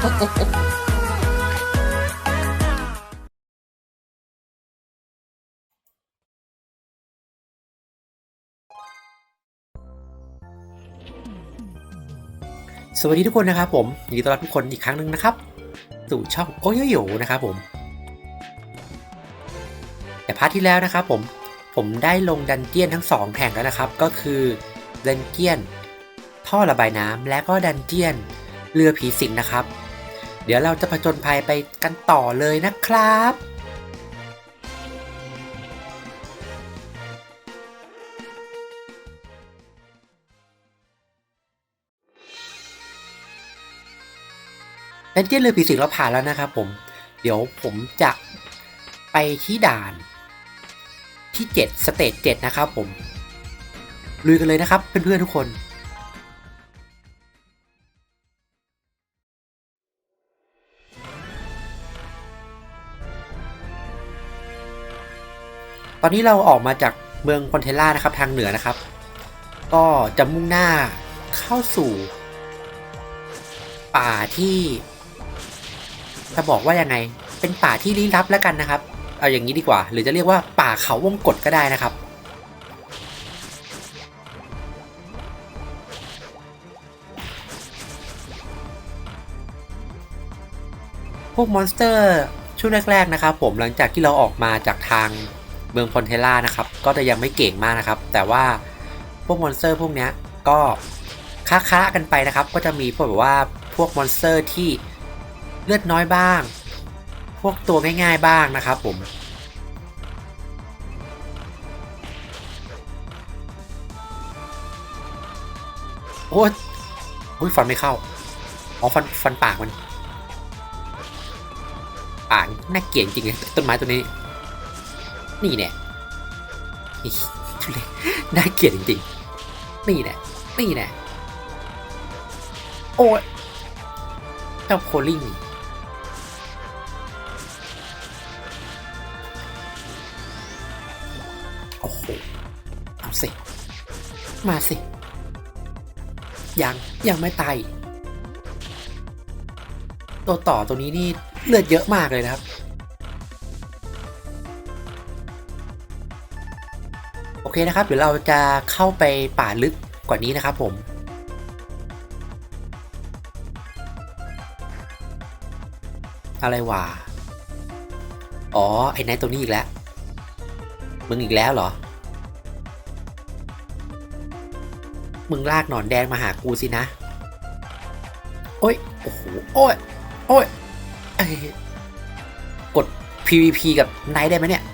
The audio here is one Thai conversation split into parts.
สวัสดีทุกคนนะครับผมยินดีต้อนรับทุกคนอีกครั้งหนึ่งนะครับ สู่ช่องโอโยโยนะครับผม แต่พาร์ทที่แล้วนะครับผมผมได้ลงดันเจียนทั้ง 2แห่งแล้วนะครับ ก็คือดันเจียนท่อระบายน้ำและก็ดันเจียนเรือผีสิงนะครับ เดี๋ยวเราจะผจญภัยไปกันต่อเลยนะครับดันเจียนเรือผีสิงเราผ่านแล้วนะครับผม เดี๋ยวผมจะไปที่ด่าน ที่ 7 สเตจ7นะครับผม ลุยกันเลยนะครับเพื่อนๆทุกคน ตอนนี้เราออกมาจากเมืองคอนเทล่านะครับทางเหนือนะครับ ก็จะมุ่งหน้าเข้าสู่ ป่าที่ จะบอกว่ายังไง เป็นป่าที่ลี้ลับแล้วกันนะครับ เอาอย่างนี้ดีกว่า หรือจะเรียกว่าป่าเขาวงกฏก็ได้นะครับพวกมอนสเตอร์ช่วงแรกๆนะครับผมหลังจากที่เราออกมาจากทาง เมืองพอนเทล่านะครับ ก็จะยังไม่เก่งมากนะครับ แต่ว่าพวกมอนสเตอร์พวกเนี้ยก็ค้าๆกันไปนะครับ ก็จะมีพวกแบบว่าพวกมอนสเตอร์ที่เลือดน้อยบ้าง พวกตัวง่ายๆบ้างนะครับผมโอ้ยโอ้ยฟันไม่เข้า อ๋อฟันฟันปากมัน ปากน่าเกลียดจริงเลยต้นไม้ตัวนี้ นี่เนี่ยอีทุเรศน่าเกลียดจริงๆ นี่แน่นี่แน่โอ้ยเจ้าโคลิงโอ้โห เอาสิ มาสิ ยัง ยังไม่ตาย ตัวต่อตัวนี้นี่เลือดเยอะมากเลยนะครับ นะครับเดี๋ยวเราจะเข้าไปป่าลึกกว่านี้นะครับผมอะไรวะ อ๋อ ไอ้นายตัวนี้อีกแล้ว มึงอีกแล้วเหรอ มึงลากหนอนแดงมาหากูสินะ โอ้ย โอ้โห โอ้ย โอ้ย กด PVP กับไนท์ได้ไหมเนี่ย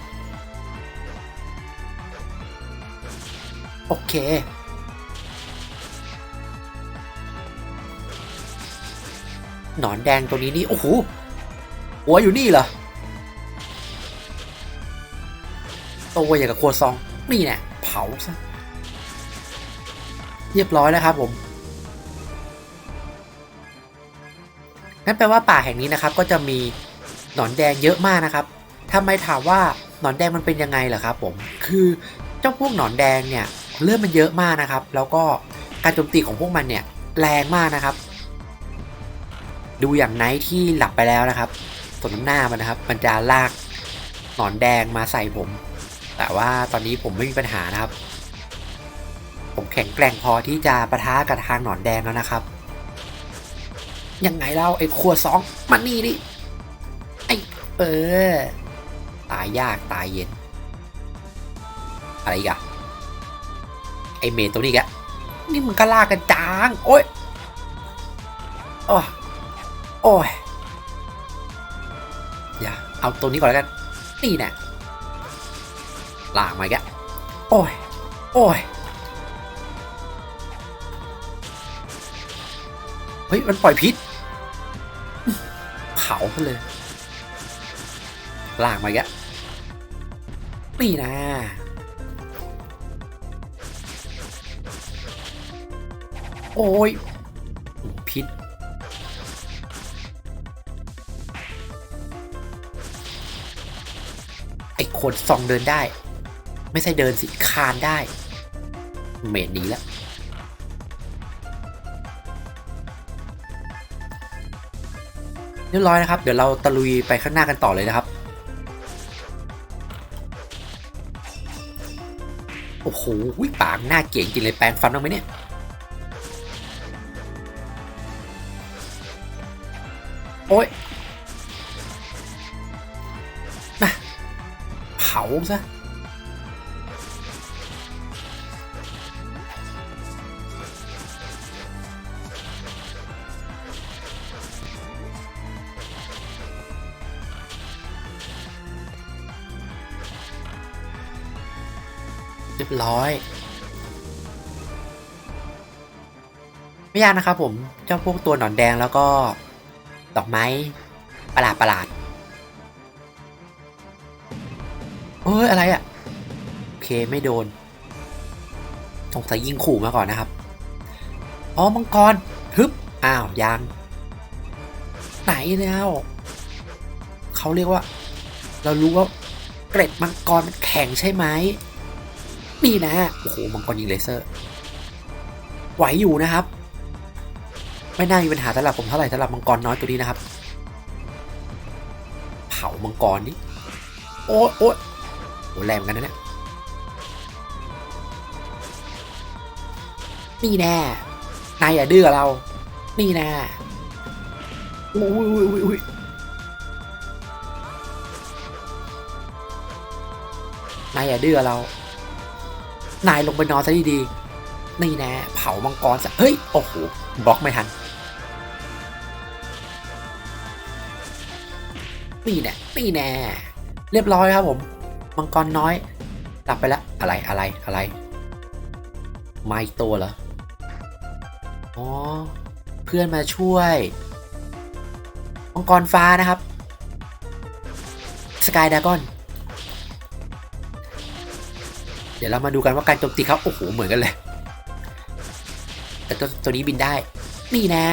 โอเค หนอนแดงตัวนี้นี่โอ้โหหัวอยู่นี่เหรอตัวอย่างกับครัวซอง นี่แน่เผาซะเรียบร้อยแล้วครับผมนั่นแปลว่าป่าแห่งนี้นะครับ ก็จะมีหนอนแดงเยอะมากนะครับทำไมถามว่าหนอนแดงมันเป็นยังไงเหรอครับผม คือเจ้าพวกหนอนแดงเนี่ย เลือดมันเยอะมากนะครับ แล้วก็การโจมตีของพวกมันเนี่ยแรงมากนะครับ ดูอย่างไนท์ที่หลับไปแล้วนะครับส่วนน้ำหน้ามันนะครับ มันจะลากหนอนแดงมาใส่ผม แต่ว่าตอนนี้ผมไม่มีปัญหานะครับ ผมแข็งแกร่งพอที่จะประทะกับทางหนอนแดงแล้วนะครับ ยังไงเล่าไอ้ครัวสองมันนี่ดิไอเออ ตายยากตายเย็น อะไรกอะไอเมนตัวนี้แกนี่มึงก็ลากกันจาง โอ้ยโอ้ยโอ้ยอย่าเอาตัวนี้ก่อนแล้วกัน นี่แน่ลากมาอีกโอ้ย โอ้ย เฮ้ย มันปล่อยพิษ เผาไปเลย ลากมาอีกนี่นะ โอ้ยพิษไอ้คนสองเดินได้ ไม่ใช่เดินสิคานได้ เมดนี้แล้วเรียบร้อยนะครับ เดี๋ยวเราตะลุยไปข้างหน้ากันต่อเลยนะครับ โอ้โหปากหน้าเก่งจริงเลยแปรงฟันบ้างไหมเนี่ย โอ้ยมาเผาซะเรียบร้อย ไม่ยากนะครับผม เจ้าพวกตัวหนอนแดงแล้วก็ ดอกไม้ประหลาดประหลาดเอ้ยอะไรอะ่ะ โอเคไม่โดนสงสัยยิงขู่มาก่อนนะครับ อ๋อมังกรฮึบอ้าว ยัง ไหนแล้วเขาเรียกว่า เรารู้ว่าเกร็ดมังกรมันแข็งใช่ไหมนี่นะ โอ้โห มังกรยิงเลเซอร์ ไหวอยู่นะครับ ไม่น่ามีปัญหาสำหรับผมเท่าไหร่สำหรับมังกรน้อยตัวนี้นะครับ เผามังกรนี่โอ้โอ้โหแรงเหมือนกันนะเนี่ยนี่แน่นายอย่าดื้อเรา นี่แน่อุ้ยอุ้ยอุ้ยอุ้ยนายอย่าดื้อเรา นายลงไปนอนซะดีๆนี่แน่เผามังกรซะเฮ้ย โอ้โหบล็อกไม่ทัน นี่แน่นี่แน่เรียบร้อยครับผม มังกรน้อยกลับไปแล้วอะไรอะไรอะไรไม่ตัวเหรออ๋อเพื่อนมาช่วยมังกรฟ้านะครับสกายดากอนเดี๋ยวเรามาดูกันว่าการโจมตีเขาโอ้โหเหมือนกันเลย แต่ตัวตัวนี้บินได้ นี่แน่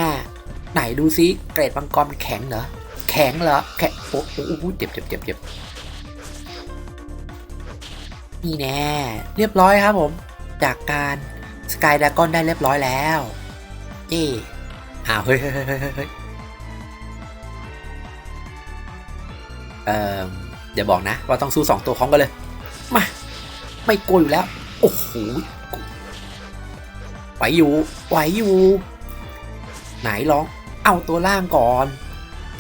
ไหนดูซิเกรดมังกรมันแข็งเหรอ แข็งเหรอแข็งโอ้โหเจ็บเจ็บเจ็บเจ็บนี่แน่เรียบร้อยครับผม จากการสกายดากอนได้เรียบร้อยแล้วเอ๊อ้าวเฮ้ยเฮ้ยเฮ้ยเฮ้ยเฮ้ยเอ่อเดี๋ยวบอกนะ ว่าต้องสู้สองตัวพร้อมกันเลย มา ไม่กลัวอยู่แล้ว โอ้โหไหวอยู่ไหวอยู่ ไหนลอง เอาตัวล่างก่อน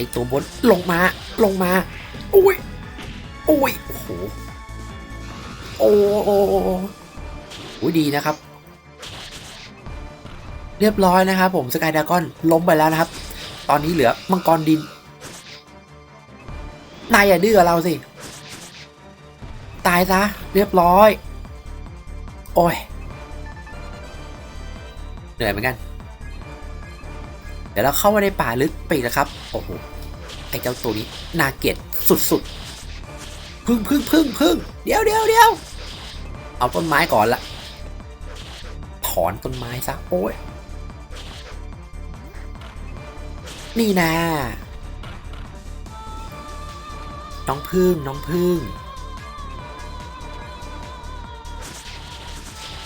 อตัวบนลงมาลงมาอุ้ยอุ้ยโอ้โหโอ้โอ้โอ้ยดีนะครับ เรียบร้อยนะครับผมสกายดากอนล้มไปแล้วนะครับ ตอนนี้เหลือมังกรดินนายอย่าดื้อเราสิ ตายซะเรียบร้อย โอ้ยเหนื่อยเหมือนกัน เดี๋ยวเราเข้ามาในป่าลึกไปอีกนะครับ โอ้โห ไอ้เจ้าตัวนี้น่าเกลียดสุดๆ พึ่งพึ่งพึ่งพึ่งเดี๋ยวเดี๋ยวเดี๋ยวเอาต้นไม้ก่อนละถอนต้นไม้ซะโอ้ยนี่นะน้องพึ่งน้องพึ่ง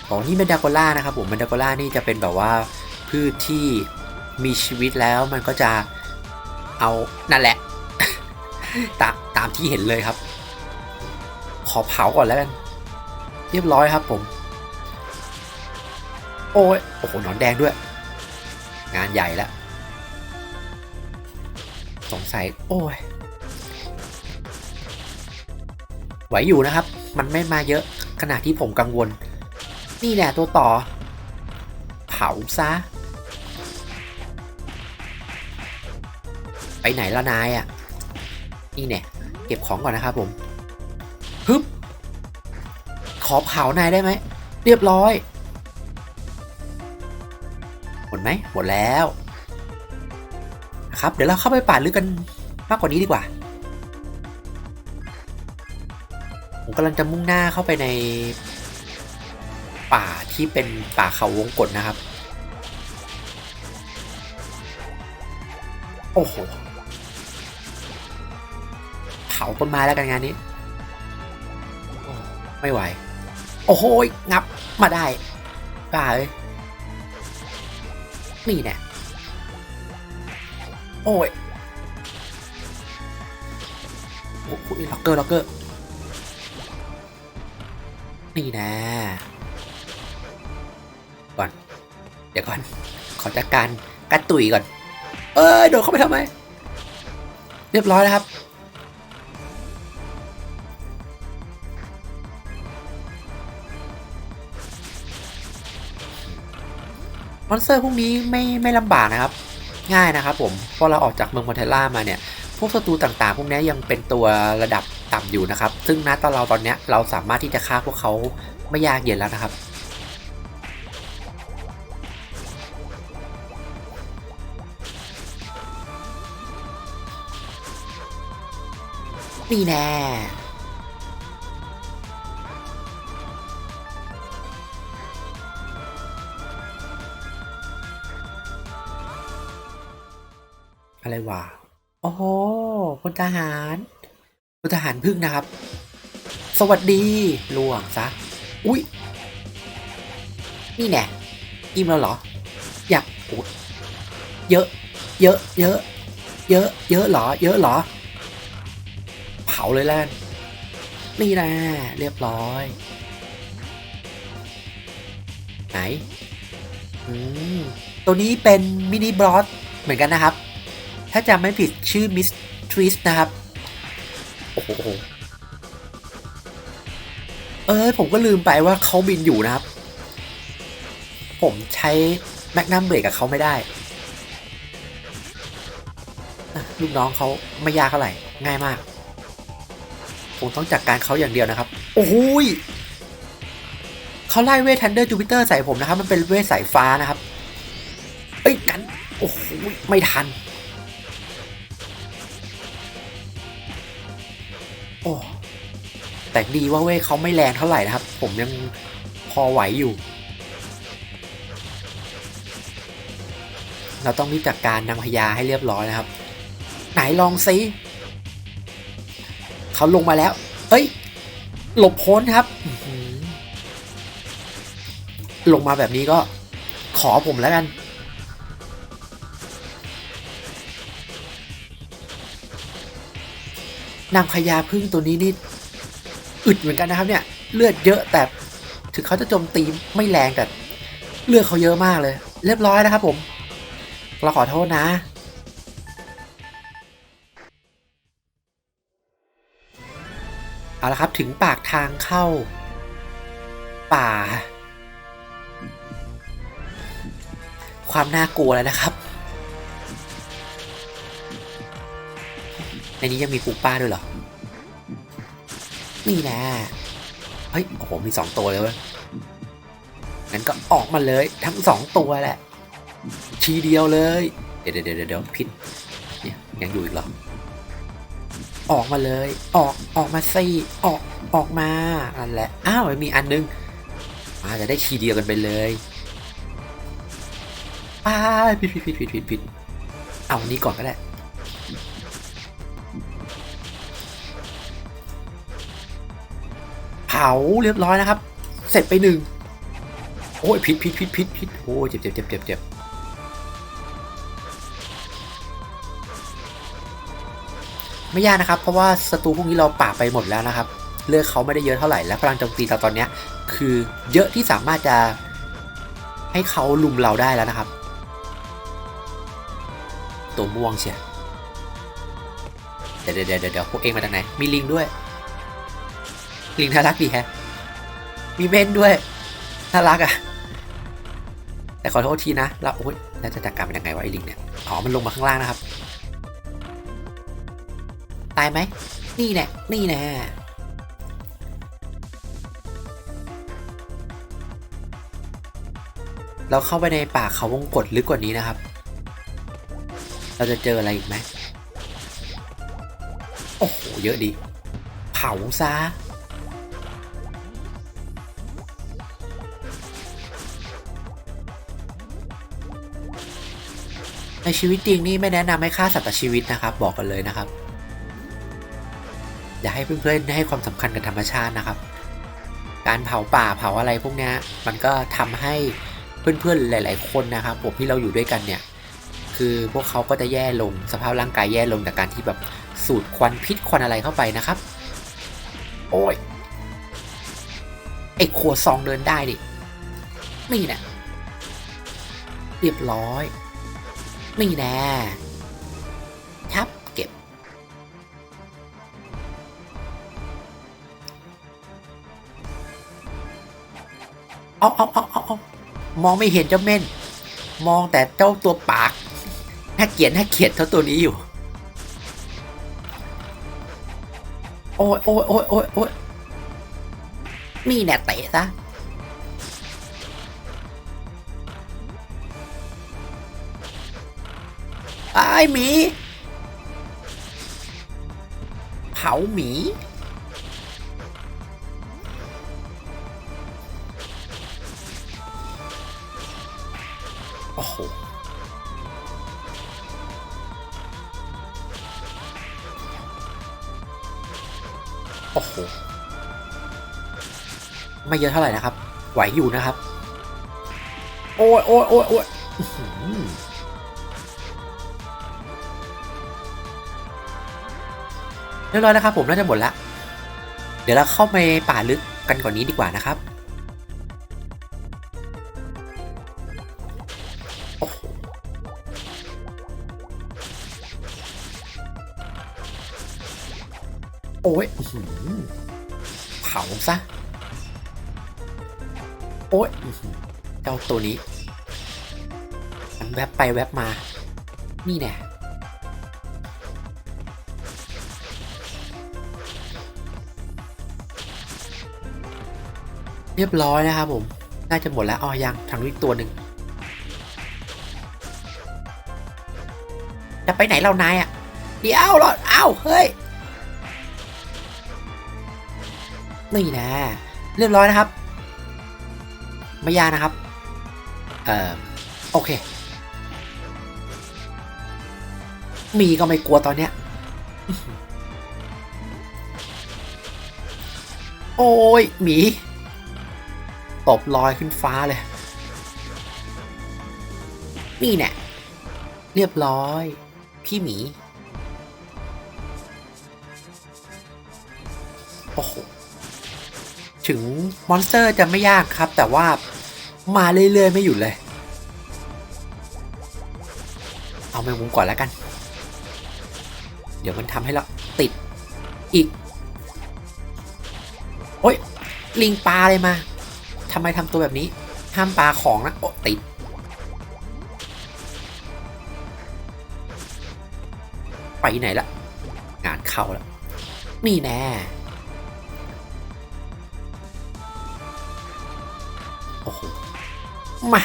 อ๋อนี่เป็นดากอล่านะครับผมเป็นดากอล่านี่จะเป็นแบบว่าพืชที่มีชีวิตแล้วมันก็จะเอานั่นแหละ ตามตามที่เห็นเลยครับ ขอเผาก่อนแล้วกัน เรียบร้อยครับผม โอ้ยโอ้โหหนอนแดงด้วย งานใหญ่แล้วสงสัย โอ้ยไหวอยู่นะครับ มันไม่มาเยอะขนาดที่ผมกังวล นี่แหละตัวต่อ เผาซะ ไปไหนละนายอะ นี่เนี่ยเก็บของก่อนนะครับผมฮึบขอเผานายได้ไหม เรียบร้อย หมดไหมหมดแล้วครับ เดี๋ยวเราเข้าไปป่าลึกกันมากกว่านี้ดีกว่า ผมกำลังจะมุ่งหน้าเข้าไปในป่าที่เป็นป่าเขาวงกฏนะครับ โอ้โห ผาต้นไม้แล้วกันงานนี้ ไม่ไหว โอ้โหงับมาได้บ้าเอ้ยนี่แน่โอ้ยโอ้โหล็อกเกอร์ล็อกเกอร์นี่นะก่อน เดี๋ยวก่อน ขอจัดการกัดตุยก่อน เอ้ยโดดเข้าไปทำไม เรียบร้อยแล้วครับ มอนสเตอร์พวกนี้ไม่ไม่ลำบากนะครับ ง่ายนะครับผมพอเราออกจากเมืองมอนเทล่ามาเนี่ยพวกศัตรูต่างๆ พวกนี้ยังเป็นตัวระดับต่ำอยู่นะครับ ซึ่งณตอนเราตอนนี้เราสามารถที่จะฆ่าพวกเขาไม่ยากเย็นแล้วนะครับนี่แน่ อะไรวะโอ้โหพลทหารพลทหารพึ่งนะครับ สวัสดีล่วงซะอุ้ยนี่แน่อิ่มแล้วเหรอ อยากโอ้ยเยอะ เยอะ เยอะ เยอะ เยอะเหรอ เยอะเหรอ เผาเลยแล้วนนี่นะเรียบร้อย ไหน อืม ตัวนี้เป็นมินิบลอสเหมือนกันนะครับ ถ้าจำไม่ผิดชื่อมิสทริสนะครับ โอ้โห เออผมก็ลืมไปว่าเขาบินอยู่นะครับ ผมใช้แมกนัมเบรกกับเขาไม่ได้ ลูกน้องเขาไม่ยากเท่าไหร่ ง่ายมาก ผมต้องจัดการเขาอย่างเดียวนะครับ โอ้โหยเขาไล่เวททันเดอร์จูปิเตอร์ใส่ผมนะครับ มันเป็นเวทสายฟ้านะครับ เอ้ยกัน โอ้โห ไม่ทัน โอ้แต่ดีว่าเว้ยเขาไม่แรงเท่าไหร่นะครับ ผมยังพอไหวอยู่ เราต้องรีบจัดการนางพญาให้เรียบร้อยนะครับ ไหนลองซิเขาลงมาแล้ว เอ้ย หลบพ้นครับลงมาแบบนี้ก็ขอผมแล้วกัน นางพญาพึ่งตัวนี้นี่อึดเหมือนกันนะครับเนี่ย เลือดเยอะแต่ถึงเขาจะโจมตีไม่แรงแต่เลือดเขาเยอะมากเลย เรียบร้อยนะครับผมเราขอโทษนะ เอาละครับถึงปากทางเข้า ป่า ความน่ากลัวแล้วนะครับ นนี้ยังมีปูป้าด้วยเหรอ นี่นะ เฮ้ย โอ้โห มีสองตัวเลยเว้ยงั้นก็ออกมาเลยทั้งสองตัวแหละ ทีเดียวเลยเดี๋ยวเดี๋ยวเดี๋ยวเดี๋ยวพิษเนี่ยยังอยู่อีกเหรอ ออกมาเลย ออก ออกมาสิออก ออกมาอันแหละ อ้าวมีอันนึงอาจะได้ทีเดียวกันไปเลยอ้าผิดผิดผิดผิดผิดผิดเอาอันนี้ก่อนก็ได้าเรียบร้อยนะครับ เสร็จไปหนึ่งโอ้ยพิษพิษพิษพิษพิษโอ้ยเจ็บเจ็บเจ็บเจ็บเจ็บไม่ยากนะครับ เพราะว่าศัตรูพวกนี้เราป่าไปหมดแล้วนะครับ เลือกเขาไม่ได้เยอะเท่าไหร่และพลังโจมตีเราตอนนี้คือเยอะที่สามารถจะให้เขาลุมเราได้แล้วนะครับ ตัวม่วงเชียเดะเดี๋ยวเดี๋ยวเดี๋ยวพวกเองมาจากไหนมีลิงด้วย ลิงน่ารักดีแฮะ มีเม่นด้วย น่ารักอะ่ะ แต่ขอโทษทีนะ เราโอ้ยน่าจะจัดการมันยังไงวะไอ้ลิงเนี่ย อ๋อ มันลงมาข้างล่างนะครับ ตายไหม นี่แน่นี่แน่เราเข้าไปในป่าเขาวงกฏลึกกว่านี้นะครับ เราจะเจออะไรอีกไหม โอ้โห เยอะดี เผาซะ ในชีวิตจริงนี่ไม่แนะนำให้ฆ่าสัตว์ชีวิตนะครับ บอกกันเลยนะครับ อย่าให้เพื่อนๆให้ความสำคัญกับธรรมชาตินะครับ การเผาป่าเผาอะไรพวกนี้มันก็ทำให้เพื่อนๆหลาย ๆ คนนะครับผมที่เราอยู่ด้วยกันเนี่ย คือพวกเขาก็จะแย่ลงสภาพร่างกายแย่ลงจากการที่แบบสูดควันพิษควันอะไรเข้าไปนะครับ โอ้ยไอ้ขวดซองเดินได้ดินี่น่เรียบร้อย นี่แน่ทับเก็บ เอาเอาเอาเอาเอามองไม่เห็นเจ้าเม่น มองแต่เจ้าตัวปากน่าเกลียดน่าเกลียดเท่าตัวนี้อยู่ โอ้ยโอ้ยโอ้ยโอ้ยโอ้ยนี่แน่เตะซะ ไอ้หมี เผาหมี โอ้โหโอ้โห ไม่เยอะเท่าไหร่นะครับ ไหวอยู่นะครับ โอ้ยโอ้ยโอ้ยโอ้ย เรียบร้อยนะครับผมน่าจะหมดละ เดี๋ยวเราเข้าไปป่าลึกกันก่อนนี้ดีกว่านะครับ โอ้โหโอ้ยหือเผาซะ โอ้ยเจ้าตัวนี้ มันแวบไปแวบมา นี่แน่ เรียบร้อยนะครับผม น่าจะหมดแล้วอ๋อยังทางนู้ตัวหนึ่งจะไปไหนเรานายอะ เดี๋ยวรอดเอ้าเฮ้ย นี่นะ เรียบร้อยนะครับ ไม่ยากนะครับ เอ่อ โอเค มีก็ไม่กลัวตอนเนี้ย โอ้ยหมี ตบลอยขึ้นฟ้าเลย นี่แน่เรียบร้อย พี่หมี โอ้โห ถึงมอนสเตอร์จะไม่ยากครับ แต่ว่ามาเรื่อย ๆ ไม่หยุดเลย เอาแมงมุมก่อนแล้วกัน เดี๋ยวมันทำให้เราติดอีก โอ้ย ลิงปลาเลยมา ทำไมทำตัวแบบนี้ ห้ามปลาของนะ โอ้ติด ไปไหนละ งานเข้าแล้ว นี่แน่ โอ้โห มา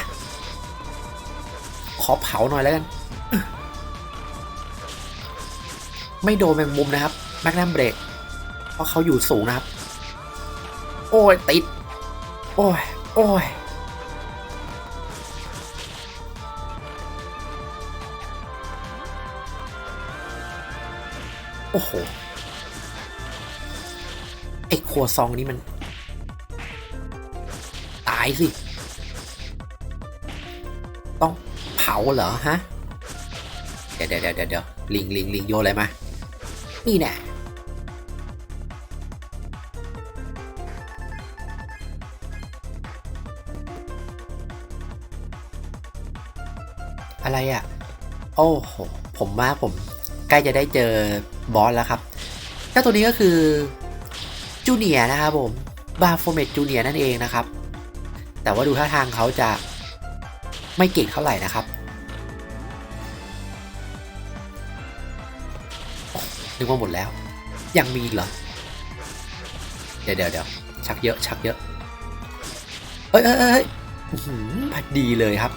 ขอเผาหน่อยแล้วกัน ไม่โดนแมงมุมนะครับ แมกนัมเบรก เพราะเขาอยู่สูงนะครับ โอ้ยติด โอ้ย โอ้ย โอ้โห ไอ้ครัวซองนี้มัน ตายสิ ต้องเผาเหรอฮะเดี๋ยวเดี๋ยวเดี๋ยวเดี๋ยวลิงลิงลิงโยนอะไรมา นี่แน่ อะไรอะ่ะ โอ้โห ผมว่าผมใกล้จะได้เจอบอสแล้วครับเจ้าตัวนี้ก็คือจูเนียนะครับผมบาโฟเมตจูเนียนั่นเองนะครับ แต่ว่าดูท่าทางเขาจะไม่เก่งเท่าไหร่นะครับนึกว่าหมดแล้ว ยังมีเหรอ เดี๋ยวเดี๋ยวเดี๋ยวชักเยอะชักเยอะ เอ้ยเอ้ยเอ้ยอื้อดีเลยครับ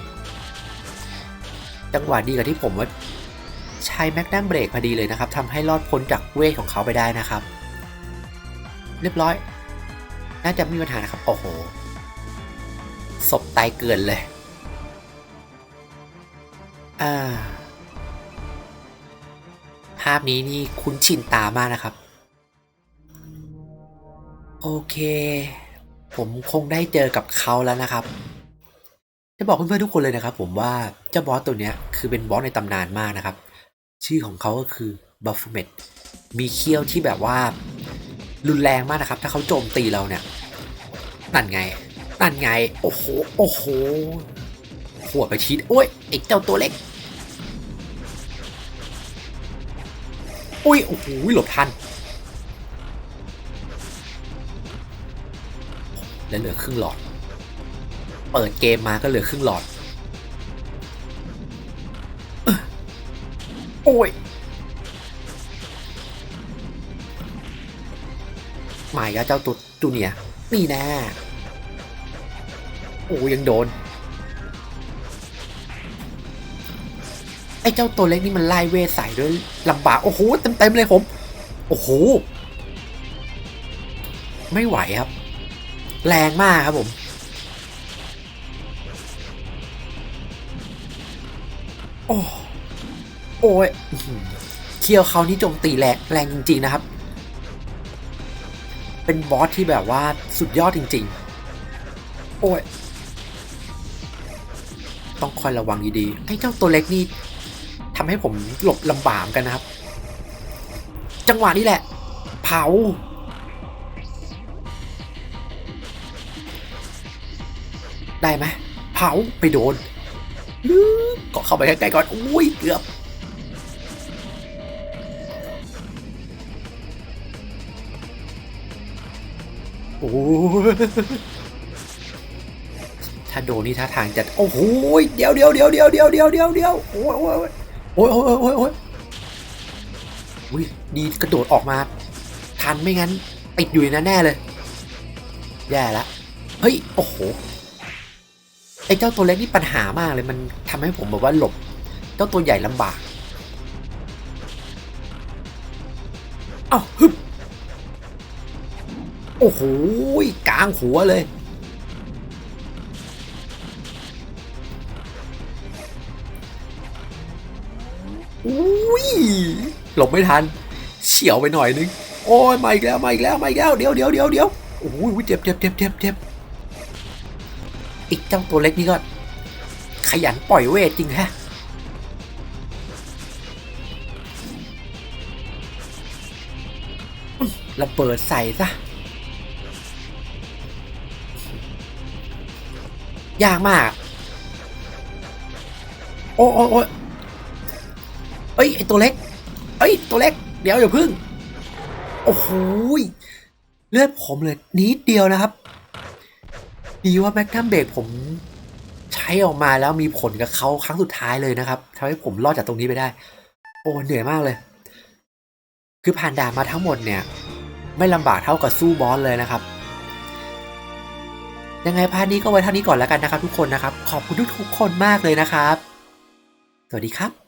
จังหวะดีกับที่ผมว่าใช้แม็กนัมเบรกพอดีเลยนะครับทำให้รอดพ้นจากเวทของเขาไปได้นะครับ เรียบร้อย น่าจะม่มีปัญหานะครับ โอ้โหศพตายเกินเลย อ่า ภาพนี้นี่คุ้นชินตามากนะครับ โอเค ผมคงได้เจอกับเขาแล้วนะครับ จะบอกเพื่อนๆทุกคนเลยนะครับผมว่าเจ้าบอสตัวเนี้ยคือเป็นบอสในตำนานมากนะครับ ชื่อของเขาก็คือบัฟฟเมตมีเขี้ยวที่แบบว่า รุนแรงมากนะครับ ถ้าเขาโจมตีเราเนี่ยนั่นไงนั่นไง โอ้โห โอ้โห หัวไปชิดโอ้ยไอ้เจ้าตัวเล็กอุ้ยโอ้โหหลบทันแล้วเหลือครึ่งหลอด เปิดเกมมาก็เหลือครึ่งหลอดเอ้อโอ้ยหมายกับเจ้าตัวจูเนียร์นี่แน่โอ้ยังโดน ไอ้เจ้าตัวเล็กนี่มันไล่เวทใส่ด้วยลำบาก โอ้โห เต็มๆเลยผม โอ้โห ไม่ไหวครับ แรงมากครับผม โอ้โอ้ยเคียวเขานี่โจมตีแรงแรงจริง ๆ นะครับ เป็นบอสที่แบบว่าสุดยอดจริง ๆ โอ้ย ต้องคอยระวังดีๆไอ้เจ้าตัวเล็กนี่ทำให้ผมหลบลำบากกันนะครับ จังหวะนี้แหละ เผาได้ไหมเผาไปโดนลื ก็เข้าไปใกล้ๆก่อนอุ้ยเกือบโอ้ถ้าโดนนี่ท่าทางจะโอ้โหเดี๋ยวเดี๋ยวเดี๋ยวเดี๋ยวเดี๋ยวเดี๋ยวเดี๋ยวเดี๋ยวโอ้ยโอ้ยโอ้ยโอ้ยโอ้ยโอ้ยอุ้ยดีกระโดดออกมาทันไม่งั้นติดอยู่ในนั้นแน่เลยแย่ละเฮ้ยโอ้โห ไอ้เจ้าตัวเล็กนี่ปัญหามากเลยมันทำให้ผมแบบว่าหลบ เจ้าตัวใหญ่ลำบากเอ้าฮึบโอ้โหกลางหัวเลย อุ้ยหลบไม่ทัน เฉียวไปหน่อยนึง โอ้ยมาอีกแล้วมาอีกแล้วมาอีกแล้ว เดี๋ยวเดี๋ยวเดี๋ยวเดี๋ยวโอ้ยเจ็บเจ็บเจ็บเจ็บเจ็บ อีกเจ้าตัวเล็กนี่ก็ ขยันปล่อยเวทจริงฮะระเบิดใส่ซะ ยากมาก โอ้โอ้โอ้เอ้ย ไอตัวเล็ก เอ้ย ตัวเล็ก เดี๋ยวอย่าพึ่ง โอ้โห เลือดผมเลยนิดเดียวนะครับ ดีว่าแม็กนัมเบรกผมใช้ออกมาแล้วมีผลกับเขาครั้งสุดท้ายเลยนะครับทำให้ผมรอดจากตรงนี้ไปได้ โอ้เหนื่อยมากเลย คือผ่านด่านมาทั้งหมดเนี่ย ไม่ลำบากเท่ากับสู้บอสเลยนะครับ ยังไงพาร์ทนี้ก็ไว้เท่านี้ก่อนแล้วกันนะครับ ทุกคนนะครับ ขอบคุณทุกคนมากเลยนะครับ สวัสดีครับ